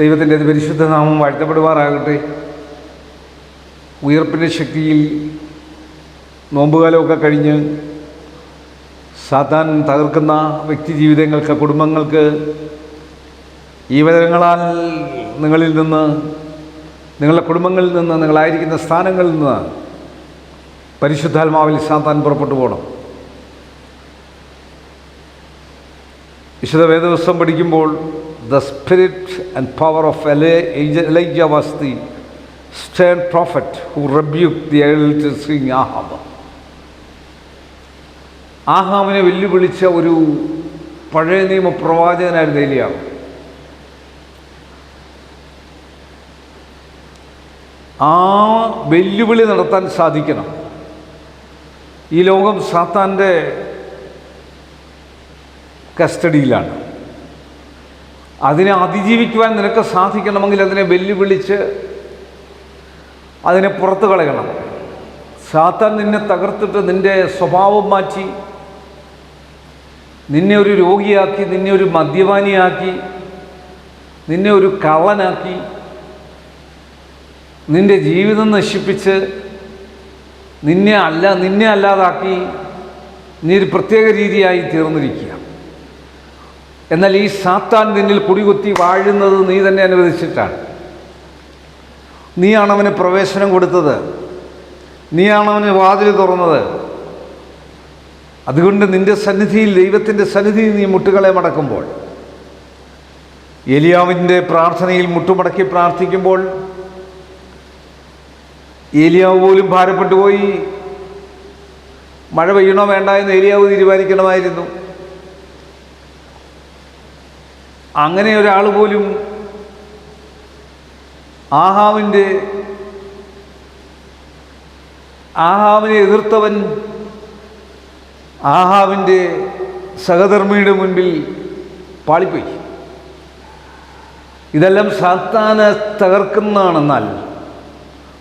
ദൈവത്തിന്റെ പരിശുദ്ധ നാമം വാഴ്ത്തപ്പെടുവാറാകട്ടെ ഉയർപ്പിന്റെ ശക്തിയിൽ നോമ്പുകാലമൊക്കെ കഴിഞ്ഞ് സാത്താൻ തകർക്കുന്ന വ്യക്തി ജീവിതങ്ങൾക്ക് കുടുംബങ്ങൾക്ക് ഈ വചനങ്ങളാൽ നിങ്ങളിൽ നിന്ന് നിങ്ങളുടെ കുടുംബങ്ങളിൽ നിന്ന് നിങ്ങളായിരിക്കുന്ന സ്ഥാനങ്ങളിൽ നിന്ന് പരിശുദ്ധാത്മാവിൽ സാത്താൻ പുറപ്പെട്ടു പോകണം. വിശുദ്ധ വേദവസ്വം പഠിക്കുമ്പോൾ the spirit and power of Elijah was the stern prophet who the the king Ahab ആഹാമിനെ വെല്ലുവിളിച്ച ഒരു പഴയ നിയമ പ്രവാചകനായിരുന്നു ഏലിയാവ്. ആ വെല്ലുവിളി നടത്താൻ സാധിക്കണം. ഈ ലോകം സാത്താന്റെ കസ്റ്റഡിയിലാണ്. അതിനെ അതിജീവിക്കുവാൻ നിനക്ക് സാധിക്കണമെങ്കിൽ അതിനെ വെല്ലുവിളിച്ച് അതിനെ പുറത്തു കളയണം. സാത്താൻ നിന്നെ തകർത്തിട്ട് നിന്റെ സ്വഭാവം മാറ്റി നിന്നെ ഒരു രോഗിയാക്കി നിന്നെ ഒരു മദ്യപാനിയാക്കി നിന്നെ ഒരു കള്ളനാക്കി നിന്റെ ജീവിതം നശിപ്പിച്ച് നിന്നെ അല്ല നിന്നെ അല്ലാതാക്കി നീ ഒരു പ്രത്യേക രീതിയായി തീർന്നിരിക്കുക. എന്നാൽ ഈ സാത്താൻ നിന്നിൽ കുടികുത്തി വാഴുന്നത് നീ തന്നെ അനുവദിച്ചിട്ടാണ്. നീയാണ് പ്രവേശനം കൊടുത്തത്. നീയാണ് വാതിൽ തുറന്നത്. അതുകൊണ്ട് നിന്റെ സന്നിധിയിൽ ദൈവത്തിന്റെ സന്നിധിയിൽ നീ മുട്ടുകളെ മടക്കുമ്പോൾ ഏലിയാവിന്റെ പ്രാർത്ഥനയിൽ മുട്ടുമടക്കി പ്രാർത്ഥിക്കുമ്പോൾ ഏലിയാവ് പോലും ഭാരപ്പെട്ടു പോയി. മഴ പെയ്യണോ വേണ്ട എന്ന് ഏലിയാവ് തീരുമാനിക്കണമായിരുന്നു. അങ്ങനെ ഒരാൾ പോലും ആഹാവിന്റെ ആഹാവിനെ എതിർത്തവൻ ആഹാവിന്റെ സഹധർമ്മിയുടെ മുൻപിൽ പാളിപ്പോയി. ഇതെല്ലാം സാത്താനെ തകർക്കുന്നതാണെന്നാൽ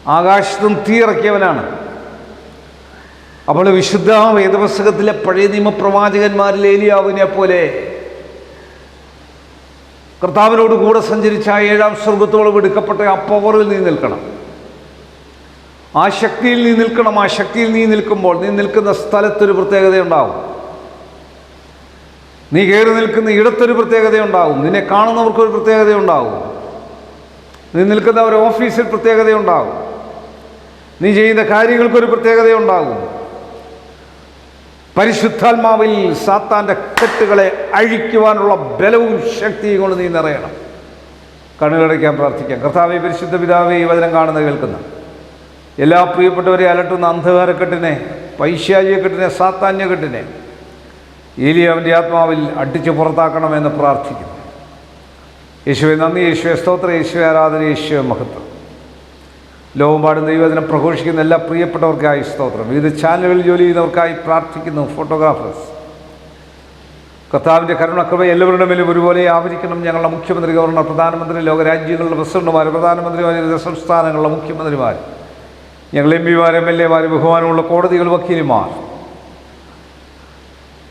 ആകാശത്തും തീയിറക്കിയവനാണ്. അപ്പോൾ വിശുദ്ധ വേദപുസ്തകത്തിലെ പഴയ നിയമപ്രവാചകന്മാരിൽ ഏലിയാവിനെ പോലെ കർത്താവിനോട് കൂടെ സഞ്ചരിച്ച ആ ഏഴാം സ്വർഗത്തോളം എടുക്കപ്പെട്ട ആ പവറിൽ നീ നിൽക്കണം. ആ ശക്തിയിൽ നീ നിൽക്കണം. ആ ശക്തിയിൽ നീ നിൽക്കുമ്പോൾ നീ നിൽക്കുന്ന സ്ഥലത്തൊരു പ്രത്യേകതയുണ്ടാവും. നീ കയറി നിൽക്കുന്ന ഇടത്തൊരു പ്രത്യേകതയുണ്ടാവും. നിന്നെ കാണുന്നവർക്കൊരു പ്രത്യേകതയുണ്ടാവും. നീ നിൽക്കുന്ന ഒരു ഓഫീസിൽ പ്രത്യേകതയുണ്ടാവും. നീ ചെയ്യുന്ന കാര്യങ്ങൾക്കൊരു പ്രത്യേകതയുണ്ടാകും പരിശുദ്ധാത്മാവിൽ സാത്താന്റെ കെട്ടുകളെ അഴിക്കുവാനുള്ള ബലവും ശക്തിയും കൊണ്ട് നീ നിറയണം. കണ്ണുകടയ്ക്കാൻ പ്രാർത്ഥിക്കാം. കർത്താവെ പരിശുദ്ധ പിതാവെ ഈ വചനം കാണുന്ന കേൾക്കുന്ന. എല്ലാ പ്രിയപ്പെട്ടവരെ അലട്ടുന്ന അന്ധകാരക്കെട്ടിനെ പൈശാചിയക്കെട്ടിനെ സാത്താന്യക്കെട്ടിനെ ഏലിയാവിന്റെ ആത്മാവിൽ അടിച്ചു പുറത്താക്കണമെന്ന് പ്രാർത്ഥിക്കുന്നു. യേശുവെ നന്ദി. യേശുവെ സ്തോത്ര. യേശുവെ ആരാധന യേശുവെ മഹത്വം. ലോകമ്പാടും ദൈവത്തിനെ പ്രഘോഷിക്കുന്ന എല്ലാ പ്രിയപ്പെട്ടവർക്കായി സ്തോത്രം. വിവിധ ചാനലുകളിൽ ജോലി ചെയ്യുന്നവർക്കായി പ്രാർത്ഥിക്കുന്നു ഫോട്ടോഗ്രാഫേഴ്സ്. കർത്താവിന്റെ കരുണക്കൃപ എല്ലാവരുടെ മേലും ഒരുപോലെ ആവരിക്കണം ഞങ്ങളുടെ മുഖ്യമന്ത്രി ഗവർണർ പ്രധാനമന്ത്രി ലോകരാജ്യങ്ങളുടെ പ്രസിഡന്റുമാർ പ്രധാനമന്ത്രിമാർ വിവിധ സംസ്ഥാനങ്ങളുടെ മുഖ്യമന്ത്രിമാർ ഞങ്ങൾ എം പിമാർ എം എൽ എമാർ ബഹുമാനമുള്ള കോടതികൾ വക്കീലുമാർ.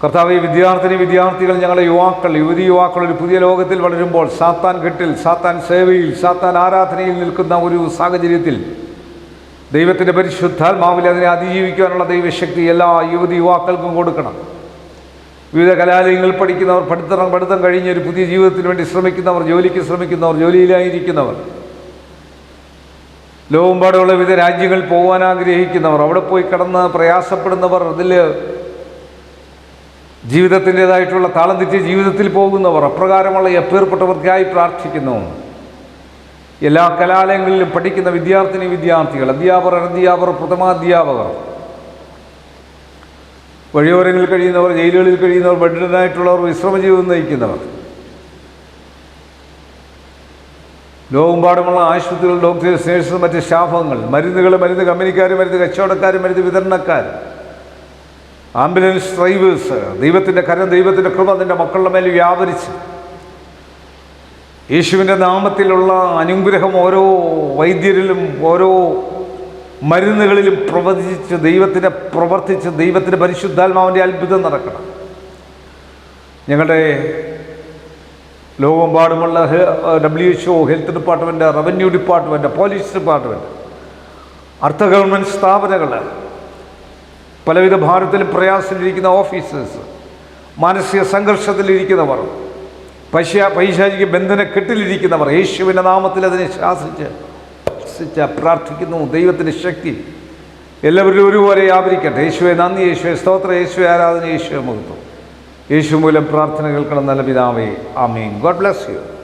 കർത്താവ് ഈ വിദ്യാർത്ഥിനി വിദ്യാർത്ഥികൾ ഞങ്ങളുടെ യുവാക്കൾ യുവതി യുവാക്കൾ ഒരു പുതിയ ലോകത്തിൽ വളരുമ്പോൾ സാത്താൻ കെട്ടിൽ സാത്താൻ സേവയിൽ സാത്താൻ ആരാധനയിൽ നിൽക്കുന്ന ഒരു സാഹചര്യത്തിൽ ദൈവത്തിന്റെ പരിശുദ്ധാത്മാവിൽ അതിനെ അതിജീവിക്കാനുള്ള ദൈവശക്തി എല്ലാ യുവതി യുവാക്കൾക്കും കൊടുക്കണം. വിവിധ കലാലയങ്ങളിൽ പഠിക്കുന്നവർ പഠിത്തം പഠിത്തം കഴിഞ്ഞ് ഒരു പുതിയ ജീവിതത്തിന് വേണ്ടി ശ്രമിക്കുന്നവർ ജോലിക്ക് ശ്രമിക്കുന്നവർ ജോലിയിലായിരിക്കുന്നവർ ലോകമ്പാടുള്ള വിവിധ രാജ്യങ്ങളിൽ പോകാൻ ആഗ്രഹിക്കുന്നവർ അവിടെ പോയി കിടന്ന് പ്രയാസപ്പെടുന്നവർ അതിൽ ജീവിതത്തിന്റെതായിട്ടുള്ള താളം തെറ്റിയ ജീവിതത്തിൽ പോകുന്നവർ അപ്രകാരമുള്ള എപ്പേർപ്പെട്ടവർക്കായി പ്രാർത്ഥിക്കുന്നു. എല്ലാ കലാലയങ്ങളിലും പഠിക്കുന്ന വിദ്യാർത്ഥിനി വിദ്യാർത്ഥികൾ അധ്യാപകർ അനധ്യാപകർ പ്രഥമാധ്യാപകർ വഴിയോരങ്ങളിൽ കഴിയുന്നവർ ജയിലുകളിൽ കഴിയുന്നവർ ബെഡിനായിട്ടുള്ളവർ വിശ്രമജീവിതം നയിക്കുന്നവർ ലോകമെമ്പാടുമുള്ള ആശുപത്രികൾ ഡോക്ടേഴ്സ് നേഴ്സ് മറ്റ് സ്റ്റാഫങ്ങൾ മരുന്നുകൾ മരുന്ന് കമ്പനിക്കാർ മരുന്ന് കച്ചവടക്കാർ മരുന്ന് വിതരണക്കാർ ആംബുലൻസ് ഡ്രൈവേഴ്സ് ദൈവത്തിന്റെ കരം ദൈവത്തിന്റെ കൃപ നിന്റെ മക്കളുടെ മേൽ വ്യാപരിച്ച്. യേശുവിന്റെ നാമത്തിലുള്ള അനുഗ്രഹം ഓരോ വൈദ്യരിലും ഓരോ മരുന്നുകളിലും പ്രവചിച്ച് ദൈവത്തിനെ പ്രവർത്തിച്ച് ദൈവത്തിന്റെ പരിശുദ്ധാത്മാവിന്റെ അത്ഭുതം നടക്കണം. ഞങ്ങളുടെ ലോകമെമ്പാടുമുള്ള W H O health department revenue department police department അർദ്ധ ഗവൺമെന്റ് സ്ഥാപനങ്ങൾ പലവിധ ഭാരത്തിൽ പ്രയാസത്തിലിരിക്കുന്ന ഓഫീസേഴ്സ് മാനസിക സംഘർഷത്തിലിരിക്കുന്നവർ പൈശ പൈശാചിക ബന്ധന കെട്ടിലിരിക്കുന്നവർ യേശുവിന്റെ നാമത്തിൽ അതിനെ ശാസിച്ച് ശാസിച്ച പ്രാർത്ഥിക്കുന്നു. ദൈവത്തിന്റെ ശക്തി എല്ലാവരും ഒരുപോലെ വ്യാപരിക്കട്ടെ. യേശുവെ നന്ദി യേശുവെ സ്തോത്ര യേശുവെ ആരാധന യേശുവെ മുഖത്തു യേശു മൂലം പ്രാർത്ഥന കേൾക്കണം നല്ല പിതാവേ. ആമീൻ. God bless you